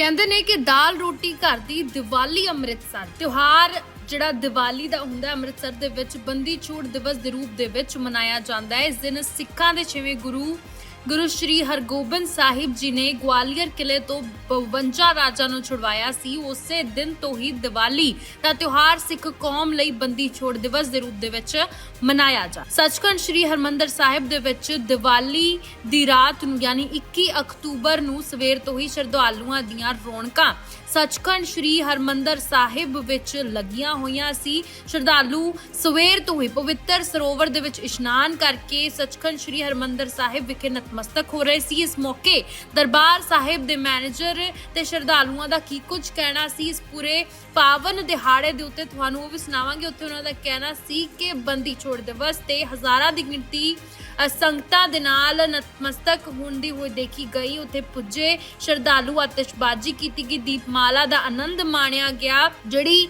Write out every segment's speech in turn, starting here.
ਕਹਿੰਦੇ ਨੇ ਕਿ ਦਾਲ ਰੋਟੀ ਘਰ ਦੀ ਦੀਵਾਲੀ ਅੰਮ੍ਰਿਤਸਰ, ਤਿਉਹਾਰ ਜਿਹੜਾ ਦੀਵਾਲੀ ਦਾ ਹੁੰਦਾ ਅੰਮ੍ਰਿਤਸਰ ਦੇ ਵਿੱਚ ਬੰਦੀ ਛੋੜ ਦਿਵਸ ਦੇ ਰੂਪ ਦੇ ਵਿੱਚ ਮਨਾਇਆ ਜਾਂਦਾ ਹੈ। ਇਸ ਦਿਨ ਸਿੱਖਾਂ ਦੇ ਛੇਵੇਂ ਗੁਰੂ ਗੁਰੂ ਸ਼੍ਰੀ ਹਰਗੋਬਿੰਦ ਸਾਹਿਬ ਜੀ ਨੇ ਗਵਾਲੀਅਰ ਕਿਲੇ ਤੋਂ 52 ਰਾਜਾ ਨੂੰ ਛੁਡਵਾਇਆ ਸੀ। ਉਸੇ ਦਿਨ ਤੋਂ ਹੀ ਦੀਵਾਲੀ ਦਾ ਤਿਉਹਾਰ ਸਿੱਖ ਕੌਮ ਲਈ ਬੰਦੀ ਛੋੜ ਦਿਵਸ ਦੇ ਰੂਪ ਦੇ ਵਿੱਚ ਮਨਾਇਆ ਜਾ ਸੱਚਖੰਡ ਸ਼੍ਰੀ ਹਰਮੰਦਰ ਸਾਹਿਬ ਦੇ ਵਿੱਚ ਦੀਵਾਲੀ ਦੀ ਰਾਤ ਨੂੰ ਯਾਨੀ 21 ਅਕਤੂਬਰ ਨੂੰ ਸਵੇਰ ਤੋਂ ਹੀ ਸ਼ਰਧਾਲੂਆਂ ਦੀਆਂ ਰੌਣਕਾਂ ਸੱਚਖੰਡ ਸ਼੍ਰੀ ਹਰਮੰਦਰ ਸਾਹਿਬ ਵਿੱਚ ਲੱਗੀਆਂ ਹੋਈਆਂ ਸੀ। ਸ਼ਰਧਾਲੂ ਸਵੇਰ ਤੋਂ ਹੀ ਪਵਿੱਤਰ ਸਰੋਵਰ ਦੇ ਵਿੱਚ ਇਸ਼ਨਾਨ ਕਰਕੇ ਸੱਚਖੰਡ ਸ਼੍ਰੀ ਹਰਮੰਦਰ ਸਾਹਿਬ ਵਿਖੇ ਨਤਮਸਤਕ ਹੋ ਰਹੇ ਸੀ। ਇਸ ਮੌਕੇ ਦਰਬਾਰ ਸਾਹਿਬ ਦੇ ਮੈਨੇਜਰ ਤੇ ਸ਼ਰਧਾਲੂਆਂ ਦਾ ਕੀ ਕੁਝ ਕਹਿਣਾ ਸੀ? ਇਸ ਪੂਰੇ ਪਾਵਨ ਦਿਹਾੜੇ ਦੇ ਉੱਤੇ ਤੁਹਾਨੂੰ ਉਹ ਵੀ ਸੁਣਾਵਾਂਗੇ। ਉੱਥੇ ਉਹਨਾਂ ਦਾ ਕਹਿਣਾ ਸੀ ਕਿ ਬੰਦੀ ਛੋੜ ਦਿਵਸ ਤੇ ਹਜ਼ਾਰਾਂ ਦੀ ਗਿਣਤੀ ਸੰਗਤਾਂ ਦੇ ਨਾਲ ਨਤਮਸਤਕ ਹੁੰਦੀ ਹੋਈ ਦੇਖੀ ਗਈ। ਉੱਥੇ ਪੁੱਜੇ ਸ਼ਰਧਾਲੂ ਆਤਿਸ਼ਬਾਜ਼ੀ ਕੀਤੀ ਗਈ। ਦੀਪਮਾਲਾ ਦਾ ਆਨੰਦ ਮਾਣਿਆ ਗਿਆ, ਜਿਹੜੀ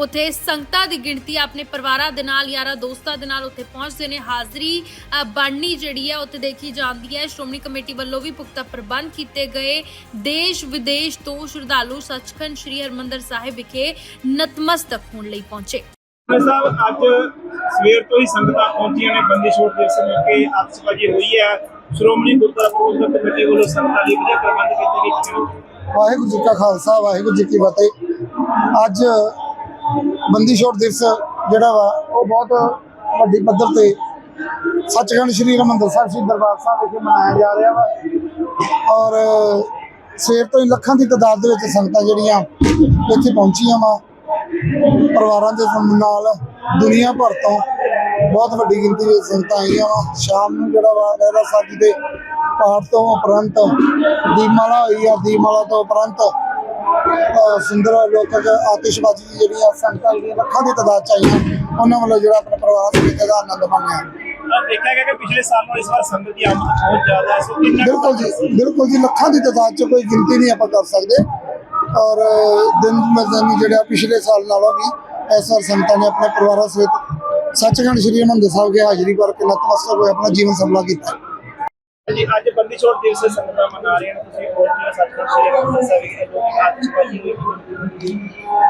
ਉੱਥੇ ਸੰਗਤਾਂ ਦੀ ਗਿਣਤੀ ਆਪਣੇ ਪਰਿਵਾਰਾਂ ਦੇ ਨਾਲ, ਯਾਰਾਂ ਦੋਸਤਾਂ ਦੇ ਨਾਲ ਉੱਥੇ ਪਹੁੰਚਦੇ ਨੇ। ਹਾਜ਼ਰੀ ਬਾਣੀ ਜਿਹੜੀ ਹੈ, ਉੱਥੇ ਦੇਖੀ ਜਾਂਦੀ ਹੈ। ਸ਼੍ਰੋਮਣੀ ਕਮੇਟੀ ਵੱਲੋਂ ਵੀ ਪੁਖਤਾ ਪ੍ਰਬੰਧ ਕੀਤੇ ਗਏ। ਦੇਸ਼ ਵਿਦੇਸ਼ ਤੋਂ ਸ਼ਰਧਾਲੂ ਸੱਚਖੰਡ ਸ੍ਰੀ ਹਰਮੰਦਰ ਸਾਹਿਬ ਵਿਖੇ ਨਤਮਸਤਕ ਹੋਣ ਲਈ ਪਹੁੰਚੇ। ਡਾਕਟਰ ਸਾਹਿਬ ਅੱਜ ਸਵੇਰ ਤੋਂ ਹੀ ਸੰਗਤਾਂ ਪਹੁੰਚੀਆਂ ਨੇ। ਬੰਦੀ ਛੋੜ ਦਿਵਸ ਮੌਕੇ ਆਤਿਸ਼ਬਾਜ਼ੀ ਹੋਈ ਹੈ। ਸ਼੍ਰੋਮਣੀ ਗੁਰਦੁਆਰਾ ਪ੍ਰਬੰਧਕ ਕਮੇਟੀ ਵੱਲੋਂ ਸੰਗਤਾਂ ਲਈ ਵਧੀਆ ਪ੍ਰਬੰਧ ਕੀਤੇ ਗਏ। ਕਿਵੇਂ ਵਾਹਿਗੁਰੂ ਜੀ ਕਾ ਖਾਲਸਾ ਵਾਹਿਗੁਰੂ ਜੀ ਕੀ ਫਤਿਹ। ਅੱਜ ਬੰਦੀ ਛੋੜ ਦਿਵਸ ਜਿਹੜਾ ਵਾ ਉਹ ਬਹੁਤ ਵੱਡੀ ਪੱਧਰ ਤੇ ਸੱਚਖੰਡ ਸ੍ਰੀ ਹਰਿਮੰਦਰ ਸਾਹਿਬ, ਸ੍ਰੀ ਦਰਬਾਰ ਸਾਹਿਬ ਵਿਖੇ ਮਨਾਇਆ ਜਾ ਰਿਹਾ ਵਾ। ਔਰ, ਸਵੇਰ ਤੋਂ ਹੀ ਲੱਖਾਂ ਦੀ ਤਾਦਾਦ ਦੇ ਵਿੱਚ ਸੰਗਤਾਂ ਜਿਹੜੀਆਂ ਇੱਥੇ ਪਹੁੰਚੀਆਂ ਵਾ, ਪਰਿਵਾਰਾਂ ਦੇ ਨਾਲ ਦੁਨੀਆ ਭਰ ਤੋਂ ਬਹੁਤ ਵੱਡੀ ਗਿਣਤੀ ਵਿੱਚ ਸੰਗਤਾਂ ਆਈਆਂ ਵਾ। ਸ਼ਾਮ ਨੂੰ ਜਿਹੜਾ ਵਾ, ਰਹਿਰਾ ਸਾਹਿਬ ਦੇ ਪਾਠ ਤੋਂ ਉਪਰੰਤ, ਦੀਪਮਾਲਾ ਹੋਈ ਆ, ਦੀਪਮਾਲਾ ਤੋਂ ਉਪਰੰਤ, ਅਹ, ਸੁੰਦਰ ਲੋਕਕ ਆਤਿਸ਼ਬਾਜ਼ੀ ਦੀ ਜਿਹੜੀਆਂ ਸੰਗਤਾਂ ਜਿਹੜੀਆਂ ਲੱਖਾਂ ਦੀ ਤਾਦਾਦ ਚ ਆਈਆਂ, ਉਹਨਾਂ ਵੱਲੋਂ ਜਿਹੜਾ ਆਪਣੇ ਪਰਿਵਾਰ ਸਮੇਤ ਦਾ ਆਨੰਦ ਮਾਣਿਆ। ਤਾਂ ਦੇਖਿਆ ਗਿਆ ਕਿ ਪਿਛਲੇ ਸਾਲ ਨਾਲੋਂ ਇਸ ਵਾਰ ਸੰਗਤ ਦੀ ਆਮਦ ਬਹੁਤ ਜ਼ਿਆਦਾ ਹੈ ਸੋ ਕਿੰਨਾ ਕੁ ਬਿਲਕੁਲ ਜੀ ਬਿਲਕੁਲ ਜੀ ਲੱਖਾਂ ਦੀ ਤਾਦਾਦ ਚ ਕੋਈ ਗਿਣਤੀ ਨਹੀਂ ਆਪਾਂ ਕਰ ਸਕਦੇ। ਔਰ ਦਿਨ ਮਜ਼ਨੀ ਜਿਹੜਾ ਪਿਛਲੇ ਸਾਲ ਨਾਲੋਂ ਵੀ ਇਸ ਵਾਰ ਸੰਗਤਾਂ ਨੇ ਆਪਣੇ ਪਰਿਵਾਰਾਂ ਸਮੇਤ ਸੱਚਖੰਡ ਸ੍ਰੀ ਹਰਿਮੰਦਰ ਸਾਹਿਬ ਕੇ ਹਾਜ਼ਰੀ ਕਰਕੇ ਨਤਮਸਤਕ ਹੋਏ ਆਪਣਾ ਜੀਵਨ ਸਫਲਾ ਕੀਤਾ ਜੀ ਅੱਜ ਬੰਦੀ ਛੋੜ ਦਿਵਸ ਸੰਗਤਾਂ ਮਨਾ ਰਹੀਆਂ ਨੇ ਤੁਸੀਂ ਪਹੁੰਚੇ ਸੱਚਖੰਡ ਸ੍ਰੀ ਹਰਿਮੰਦਰ ਸਾਹਿਬ ਵਿਖੇ ਲੋਕ ਆਤਿਸ਼ਬਾਜ਼ੀ ਹੋਈ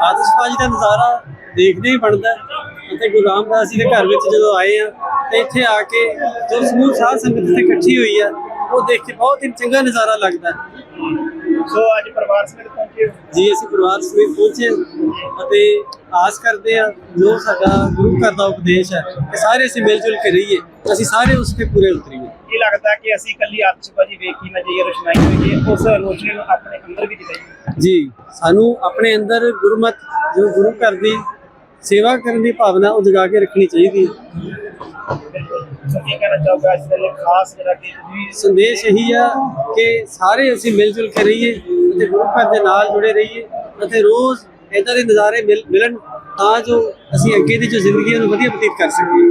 ਆਤਿਸ਼ਬਾਜ਼ੀ ਦਾ ਨਜ਼ਾਰਾ ਦੇਖਦੇ ਹੀ ਬਣਦਾ। ਅਤੇ ਗੁਰੂ ਰਾਮਦਾਸ ਜੀ ਦੇ ਘਰ ਵਿੱਚ ਜਦੋਂ ਆਏ ਆ ਤੇ ਇੱਥੇ ਆ ਕੇ ਜੋ ਸਮੂਹ ਸਾਧ ਸੰਗਤ ਇੱਥੇ ਇਕੱਠੀ ਹੋਈ ਆ ਉਹ ਦੇਖ ਕੇ ਬਹੁਤ ਹੀ ਚੰਗਾ ਨਜ਼ਾਰਾ ਲੱਗਦਾ। ਹੈ। ਸੋ ਅੱਜ ਪਰਿਵਾਰ ਸਮੇਤ ਪਹੁੰਚੇ ਹੋ? ਜੀ ਅਸੀਂ ਪਰਿਵਾਰ ਸਮੇਤ ਪਹੁੰਚੇ ਹਾਂ ਅਤੇ ਆਸ ਕਰਦੇ ਆ ਜੋ ਸਾਡਾ ਗੁਰੂ ਘਰ ਦਾ ਉਪਦੇਸ਼ ਹੈ ਕਿ ਸਾਰੇ ਅਸੀਂ ਮਿਲ ਜੁਲ ਕੇ ਰਹੀਏ ਅਸੀਂ ਸਾਰੇ ਉਸ ਤੇ ਪੂਰੇ ਉਤਰੀਏ। ਕੀ ਲੱਗਦਾ ਕਿ ਅਸੀਂ ਇਕੱਲੀ ਆਤਿਸ਼ਬਾਜ਼ੀ ਵੇਖ ਹੀ ਨਾ ਜਾਈਏ ਰੋਸ਼ਨਾਈ ਹੋਈਏ ਉਸ ਰੋਸ਼ਨੀ ਨੂੰ ਆਪਣੇ ਅੰਦਰ ਵੀ ਦਿਖਾਈਏ? ਜੀ ਸਾਨੂੰ ਆਪਣੇ ਅੰਦਰ ਗੁਰਮਤ ਜੋ ਗੁਰੂ ਘਰ ਦੀ ਸੇਵਾ ਕਰਨ ਦੀ ਭਾਵਨਾ ਉਹ ਜਗਾ ਕੇ ਰੱਖਣੀ ਚਾਹੀਦੀ ਹੈ। ਕੀ ਕਹਿਣਾ ਚਾਹੋਗੇ ਅੱਜ ਦੇ ਲਈ ਖਾਸ ਜਿਹੜਾ ਕਿ ਤੁਸੀਂ ਸੰਦੇਸ਼ ਇਹੀ ਆ ਕਿ ਸਾਰੇ ਅਸੀਂ ਮਿਲ ਜੁਲ ਕੇ ਰਹੀਏ, ਅਤੇ ਗੁਰੂ ਘਰ ਦੇ ਨਾਲ ਜੁੜੇ ਰਹੀਏ, ਅਤੇ ਰੋਜ਼ ਇਦਾਂ ਦੇ ਨਜ਼ਾਰੇ ਮਿਲ- ਮਿਲਣ ਤਾਂ ਜੋ ਅਸੀਂ ਅੱਗੇ ਦੀ ਜੋ ਜ਼ਿੰਦਗੀ ਹੈ ਵਧੀਆ ਬਤੀਤ ਕਰ ਸਕੀਏ।